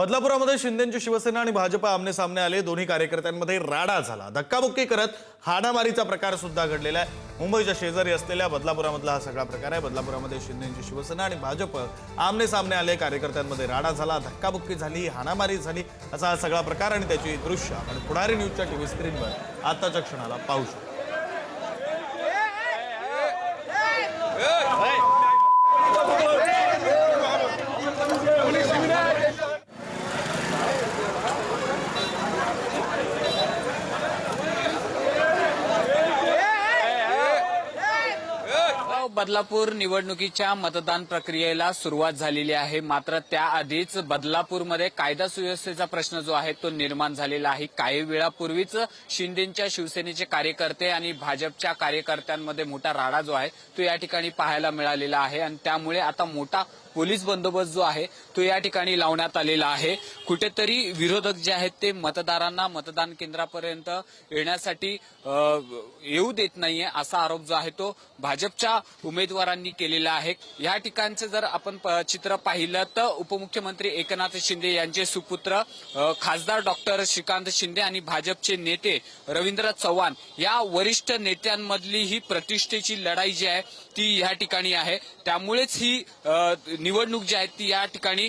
बदलापुरामध्ये शिंदेची शिवसेना आणि भाजप आमने सामने आले. दोन्ही कार्यकर्त्यांमध्ये राडा झाला. धक्काबुक्की करत हाणामारीचा प्रकार सुद्धा घडलेला आहे. मुंबईच्या शेजारी असलेल्या बदलापुरामधला हा सगळा प्रकार आहे. बदलापुरामध्ये शिंदेची शिवसेना आणि भाजप आमने सामने आले. कार्यकर्त्यांमध्ये राडा झाला धक्काबुक्की झाली हाणामारी झाली असा हा सगळा प्रकार आणि त्याची दृश्य आपण पुढारी न्यूजच्या टीव्ही स्क्रीनवर आताच्या क्षणाला पाहू शकतो. बदलापूर निवडणुकीच्या मतदान प्रक्रियेला सुरुवात झालेली आहे. मात्र त्याआधीच बदलापूरमध्ये कायदा सुव्यवस्थेचा प्रश्न जो आहे तो निर्माण झालेला आहे. काही वेळापूर्वीच शिंदेच्या शिवसेनेचे कार्यकर्ते आणि भाजपच्या कार्यकर्त्यांमध्ये मोठा राडा जो आहे तो या ठिकाणी पाहायला मिळालेला आहे. आणि त्यामुळे आता मोठा पोलीस बंदोबस्त जो आहे तो या ठिकाणी लावण्यात आलेला आहे. कुठेतरी विरोधक जे आहेत ते मतदारांना मतदान केंद्रापर्यंत येण्यासाठी येऊ देत नाहीये असा आरोप जो आहे तो भाजपच्या उमेदवारांनी केलेला आहे. या ठिकाणचं जर आपण प- चित्र पाहिलं तर उपमुख्यमंत्री एकनाथ शिंदे यांचे सुपुत्र खासदार डॉक्टर श्रीकांत शिंदे आणि भाजपचे नेते रवींद्र चव्हाण या वरिष्ठ नेत्यांमधली ही प्रतिष्ठेची लढाई जी आहे ती या ठिकाणी आहे. त्यामुळेच ही निवडणूक जी आहे ती या ठिकाणी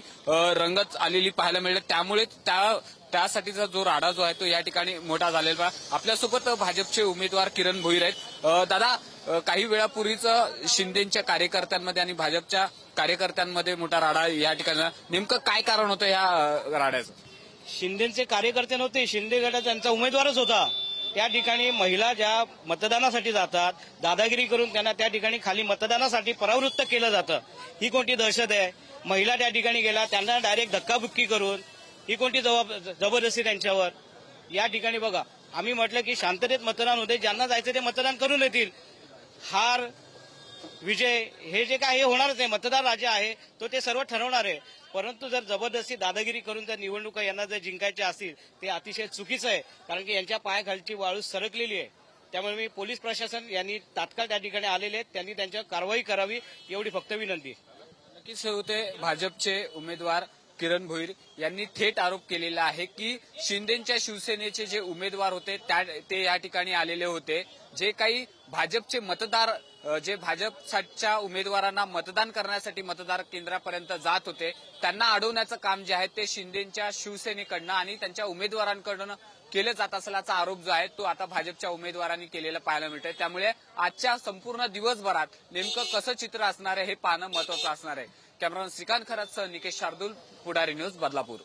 रंगत आलेली पाहायला मिळते त्यामुळे त्या त्यासाठीचा जो राडा जो आहे तो या ठिकाणी मोठा झालेला आपल्यासोबत भाजपचे उमेदवार किरण भोईर आहेत. दादा काही वेळापूर्वीच शिंदेच्या कार्यकर्त्यांमध्ये आणि भाजपच्या कार्यकर्त्यांमध्ये मोठा राडा या ठिकाणी नेमकं काय कारण होतं या राड्याचं? शिंदेचे कार्यकर्ते नव्हते. शिंदे गटात त्यांचा उमेदवारच होता. त्या ठिकाणी महिला ज्या मतदानासाठी जातात दादागिरी करून त्यांना त्या ठिकाणी खाली मतदानासाठी परावृत्त केलं जातं. ही कोणती दहशत आहे? महिला त्या ठिकाणी गेल्या त्यांना डायरेक्ट धक्काबुक्की करून ही कोणती जबाब जबरदस्ती त्यांच्यावर? या ठिकाणी बघा आम्ही म्हटलं की शांततेत मतदान होते ज्यांना जायचं ते मतदान करून येतील. हार विजय हे जे काय हे होणारच आहे मतदार राजा आहे तो ते सर्व ठरवणार आहे. परंतु जर जबरदस्ती दादागिरी करून जर निवडणुका यांना जर जिंकायच्या असतील ते अतिशय चुकीचं आहे. कारण की यांच्या पायाखालची वाळू सरकलेली आहे. त्यामुळे मी पोलीस प्रशासन यांनी तात्काळ त्या ठिकाणी आलेले आहेत. त्यांनी त्यांच्यावर कारवाई करावी एवढी फक्त विनंती. नक्कीच होते भाजपचे उमेदवार किरण भोईर. यांनी थेट आरोप केलेला आहे की शिंदेच्या शिवसेनेचे जे उमेदवार होते त्या ते या ठिकाणी आलेले होते. जे काही भाजपचे मतदार जे भाजपच्या उमेदवारांना मतदान करण्यासाठी मतदार केंद्रापर्यंत जात होते त्यांना अडवण्याचं काम जे आहे ते शिंदेच्या शिवसेनेकडनं आणि त्यांच्या उमेदवारांकडनं केलं जात असल्याचा आरोप जो आहे तो आता भाजपच्या उमेदवारांनी केलेला पाहायला मिळतोय. त्यामुळे आजच्या संपूर्ण दिवसभरात नेमकं कसं चित्र असणार आहे हे पाहणं महत्वाचं असणार आहे. कॅमेरामन श्रीकांत खरातसह निकेश शार्दूल पुढारी न्यूज बदलापूर.